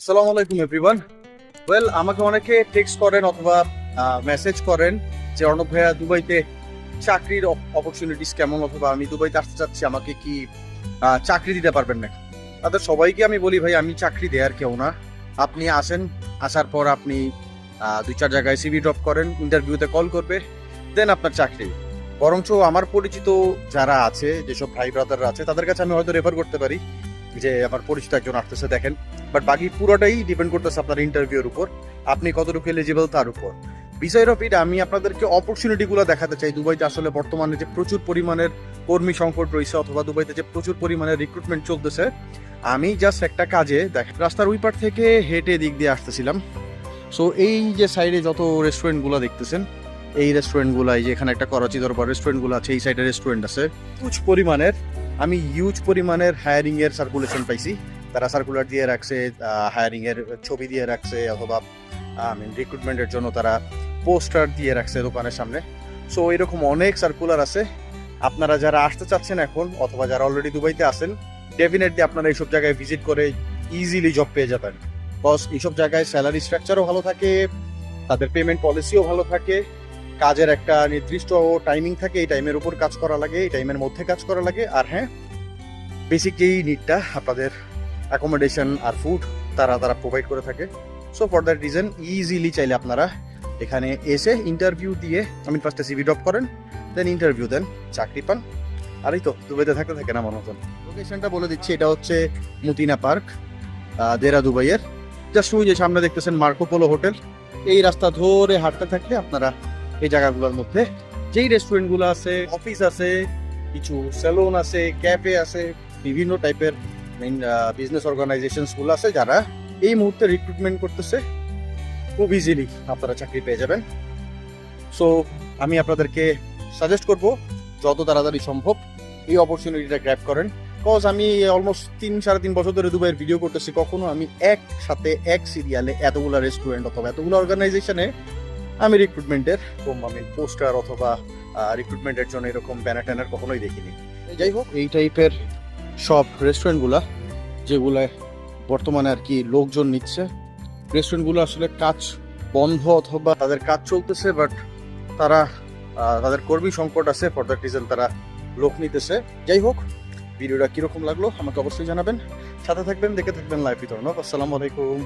আসসালামু আলাইকুম everyone well আমাকে অনেকে টেক্সট করেন অথবা মেসেজ করেন যে, অর্ণব ভাইয়া, দুবাইতে চাকরির অপরচুনিটিস কেমন? অথবা আমি দুবাইতে আসতে চাচ্ছি, আমাকে কি চাকরি দিতে পারবেন না তাদের সবাইকে আমি বলি, ভাই, আমি চাকরি দেয়ার কেউ না। আপনি আসেন, আসার পর আপনি দুই চার জায়গায় সিভি ড্রপ করেন ইন্টারভিউতে কল করবে দেন আপনার চাকরি। বরঞ্চ আমার পরিচিত যারা আছে, যেসব ভাই ব্রাদাররা আছে, তাদের কাছে আমি হয়তো রেফার করতে পারি যে, আমার পরিচিত একজন আসতেছে, দেখেন। বাট বাকি পুরোটাই ডিপেন্ড করতেছে আপনার ইন্টারভিউর উপর। আপনি কতটুকু এলিজিবল তার উপর। বিষয় অফ আমি আপনাদেরকে অপরচুনিটিগুলো দেখাতে চাই। দুবাইতে আসলে বর্তমানে যে প্রচুর পরিমাণের কর্মী সংকট রয়েছে অথবা দুবাইতে যে প্রচুর পরিমাণে রিক্রুটমেন্ট চলতেছে, আমি জাস্ট একটা কাজে দেখ রাস্তার ওই পার থেকে হেঁটে দিক দিয়ে আসতেছিলাম। সো এই যে সাইডে যত রেস্টুরেন্টগুলো দেখতেছেন, এই রেস্টুরেন্টগুলো এই যে এখানে একটা করাচি দরবার রেস্টুরেন্টগুলো আছে, এই সাইডে রেস্টুরেন্ট আছে। হিউজ পরিমাণের, আমি হিউজ পরিমাণের হায়ারিংয়ের সার্কুলেশন পাইছি। তারা সার্কুলার দিয়ে রাখছে হায়ারিং এর ছবি দিয়ে রাখছে অথবা রিক্রুটমেন্টের জন্য তারা পোস্টার দিয়ে রাখছে দোকানের সামনে। সো এরকম অনেক সার্কুলার আছে। আপনারা যারা আসতে চাচ্ছেন এখন অথবা যারা অলরেডি দুবাইতে আছেন ডেফিনেটলি আপনারা এইসব জায়গায় ভিজিট করে ইজিলি জব পেয়ে যাবেন। বস এইসব জায়গায় স্যালারি স্ট্রাকচারও ভালো থাকে, তাদের পেমেন্ট পলিসিও ভালো থাকে, কাজের একটা নির্দিষ্ট টাইমিং থাকে, এই টাইমের উপর কাজ করা লাগে, এই টাইমের মধ্যে কাজ করা লাগে। আর হ্যাঁ বেসিক যেই নিডটা আপনাদের অ্যাকোমোডেশন আর ফুড তারা তারা প্রোভাইড করে থাকে। So for that reason easily চাইলে আপনারা এখানে এসে ইন্টারভিউ দিয়ে আমি ফার্স্টে সিভি ড্রপ করেন দেন ইন্টারভিউ দেন চাকরি পান। আর এই তো, দুবাইতে থাকতে থাকে না মনে লোকেশনটা বলে দিচ্ছি, এটা হচ্ছে মুতিনা পার্ক দেরা দুবাইয়ের জাস্ট ওই যে সামনে দেখতেছেন মার্কো পোলো হোটেল। এই রাস্তা ধরে হাঁটতে থাকলে আপনারা এই জায়গাগুলোর মধ্যে যেই রেস্টুরেন্টগুলো আছে অফিস আছে, কিছু সেলুন আছে ক্যাফে আছে, বিভিন্ন টাইপের মেইন বিজনেস অর্গানাইজেশনসগুলো আছে যারা এই মুহূর্তে রিক্রুটমেন্ট করতেছে, খুব ইজিলি আপনারা চাকরি পেয়ে যাবেন। সো আমি আপনাদেরকে সাজেস্ট করব, যত তাড়াতাড়ি সম্ভব এই অপরচুনিটিটা গ্র্যাব করেন। কজ আমি অলমোস্ট তিন, সাড়ে তিন বছর ধরে দুবাইয়ের ভিডিও করতেছি, কখনো আমি একসাথে, এক সিরিয়ালে এতগুলো রেস্টুরেন্ট অথবা এতগুলো অর্গানাইজেশনে আমি রিক্রুটমেন্টের আমি পোস্টার অথবা রিক্রুটমেন্টের জন্য এরকম ব্যানার ট্যানার কখনোই দেখিনি। যাই হোক, এই টাইপের সব রেস্টুরেন্টগুলা যেগুলো বর্তমানে আর কি লোকজন নিচ্ছে রেস্টুরেন্টগুলো আসলে কাজ বন্ধ অথবা তাদের কাজ চলতেছে বাট তারা তাদের কর্মী সংকট আছে ফর দ্যাট রিজন তারা লোক নিতেছে। যাই হোক, ভিডিওটা কীরকম লাগল আমাকে অবশ্যই জানাবেন। সাথে থাকবেন, দেখে থাকবেন লাইভ বিতরণ আসসালামু আলাইকুম।